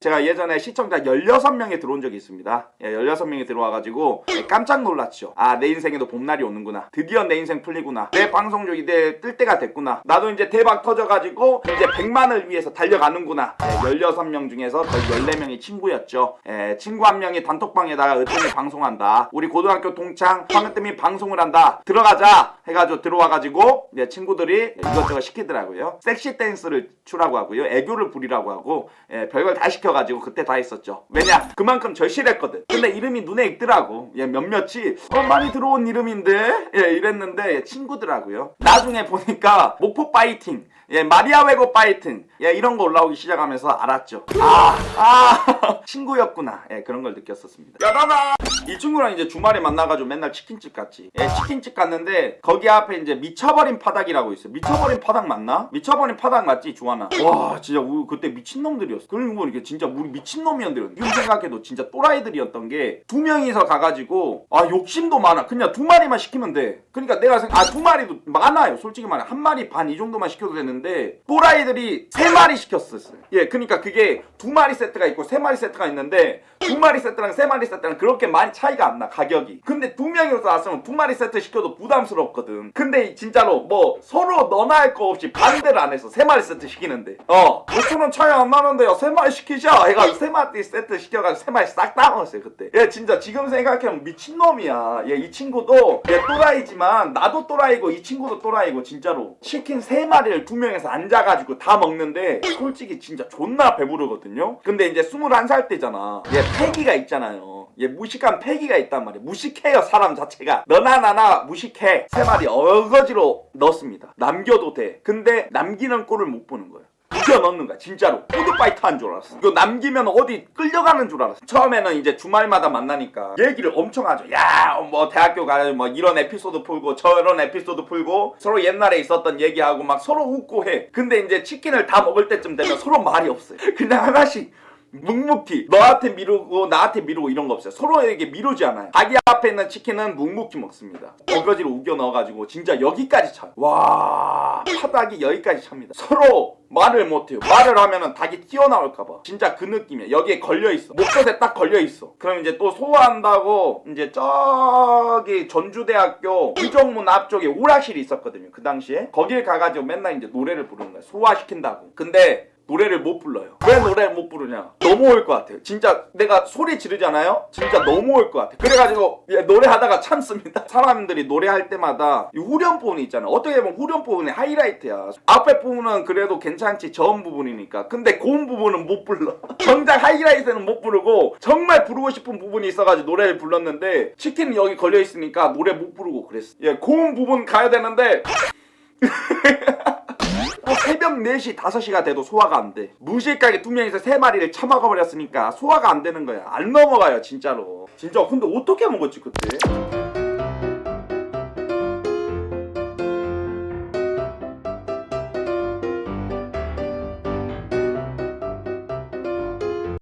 제가 예전에 시청자 16명이 들어온 적이 있습니다. 예, 16명이 들어와가지고 예, 깜짝 놀랐죠. 아, 내 인생에도 봄날이 오는구나. 드디어 내 인생 풀리구나. 내 방송조 이제 뜰 때가 됐구나. 나도 이제 대박 터져가지고 이제 100만을 위해서 달려가는구나. 예, 16명 중에서 거의 14명이 친구였죠. 예, 친구 한 명이 단톡방에다가 으뜸이 방송한다. 우리 고등학교 동창 황으뜸이 방송을 한다. 들어가자 해가지고 들어와가지고 이제 친구들이 이것저것 시키더라고요. 섹시 댄스를 추라고 하고요. 애교를 부리라고 하고 예, 별걸 다 시켜 가지고 그때 다 했었죠. 왜냐? 그만큼 절실했거든. 근데 이름이 눈에 익더라고. 예, 몇몇이 어, 많이 들어온 이름인데 예, 이랬는데 친구더라고요. 나중에 보니까 목포 파이팅 예, 마리아 웨고 파이팅 예, 이런 거 올라오기 시작하면서 알았죠. 아, 아, 친구였구나. 예, 그런 걸 느꼈었습니다. 야다나! 이 친구랑 이제 주말에 만나가지고 맨날 치킨집 갔지. 예, 치킨집 갔는데 거기 앞에 이제 미쳐버린 파닭이라고 있어. 미쳐버린 파닭 맞나? 미쳐버린 파닭 맞지, 주하나? 와, 진짜 우리 그때 미친놈들이었어. 그러고 보니까 진짜 우리 미친놈이었는데 지금 생각해도 진짜 또라이들이었던 게 두 명이서 가가지고 아 욕심도 많아. 그냥 두 마리만 시키면 돼. 그러니까 내가 생각 아두 마리도 많아요. 솔직히 말해 한 마리 반 이 정도만 시켜도 되는데 또라이들이 세 마리 시켰었어요. 예, 그러니까 그게 두 마리 세트가 있고 세 마리 세트가 있는데 두 마리 세트랑 세 마리 세트랑 그렇게 많이 차이가 안 나 가격이. 근데 두 명이서 왔으면 두 마리 세트 시켜도 부담스럽거든. 근데 진짜로 뭐 서로 너나 할 거 없이 반대를 안 해서 세 마리 세트 시키는데 어 5천 원 차이 안 나는데요 세 마리 시키자 해가지고 세 마리 세트 시켜가지고 세 마리 싹다 먹었어요 그때. 예, 진짜 지금 생각해보면 미친 놈이야. 예, 이 친구도 예 또라이지만 나도 또라이고 이 친구도 또라이고 진짜로 치킨 세 마리를 두 명에서 앉아가지고 다 먹는데 솔직히 진짜 존나 배부르거든요. 근데 이제 21살 때잖아. 예, 패기가 있잖아요. 예, 무식한 패기가 있단 말이에요. 무식해요 사람 자체가. 너나 나나 무식해. 세 마리 어거지로 넣었습니다. 남겨도 돼. 근데 남기는 꼴을 못 보는 거예요. 이겨 넣는 거야 진짜로. 푸드파이터 한줄 알았어. 이거 남기면 어디 끌려가는 줄 알았어. 처음에는 이제 주말마다 만나니까 얘기를 엄청 하죠. 야 뭐 대학교 가서 뭐 이런 에피소드 풀고 저런 에피소드 풀고 서로 옛날에 있었던 얘기하고 막 서로 웃고 해. 근데 이제 치킨을 다 먹을 때쯤 되면 서로 말이 없어요. 그냥 하나씩 묵묵히 너한테 미루고 나한테 미루고 이런 거 없어요. 서로에게 미루지 않아요. 자기 앞에 있는 치킨은 묵묵히 먹습니다. 어거지로 우겨 넣어가지고 진짜 여기까지 차요. 와 파닭이 여기까지 찹니다. 서로 말을 못해요. 말을 하면은 닭이 튀어나올까봐. 진짜 그 느낌이야. 여기에 걸려있어. 목젖에 딱 걸려있어. 그럼 이제 또 소화한다고 이제 저기 전주대학교 이정문 앞쪽에 오락실이 있었거든요. 그 당시에. 거길 가가지고 맨날 이제 노래를 부르는 거야. 소화시킨다고. 근데 노래를 못 불러요. 왜 노래를 못 부르냐? 너무 올것 같아요. 진짜 내가 소리 지르잖아요? 진짜 너무 올것 같아요. 그래가지고 예, 노래하다가 참습니다. 사람들이 노래할 때마다 이 후렴 부분이 있잖아요. 어떻게 보면 후렴 부분이 하이라이트야. 앞에 부분은 그래도 괜찮지 저음 부분이니까. 근데 고음 부분은 못 불러. 정작 하이라이트는 못 부르고 정말 부르고 싶은 부분이 있어가지고 노래를 불렀는데 치킨 여기 걸려 있으니까 노래 못 부르고 그랬어. 예, 고음 부분 가야 되는데 또 새벽 4시, 5시가 돼도 소화가 안 돼. 무식하게 두 명이서 세 마리를 처먹어버렸으니까 소화가 안 되는 거야. 안 넘어가요, 진짜로. 진짜, 근데 어떻게 먹었지, 그때?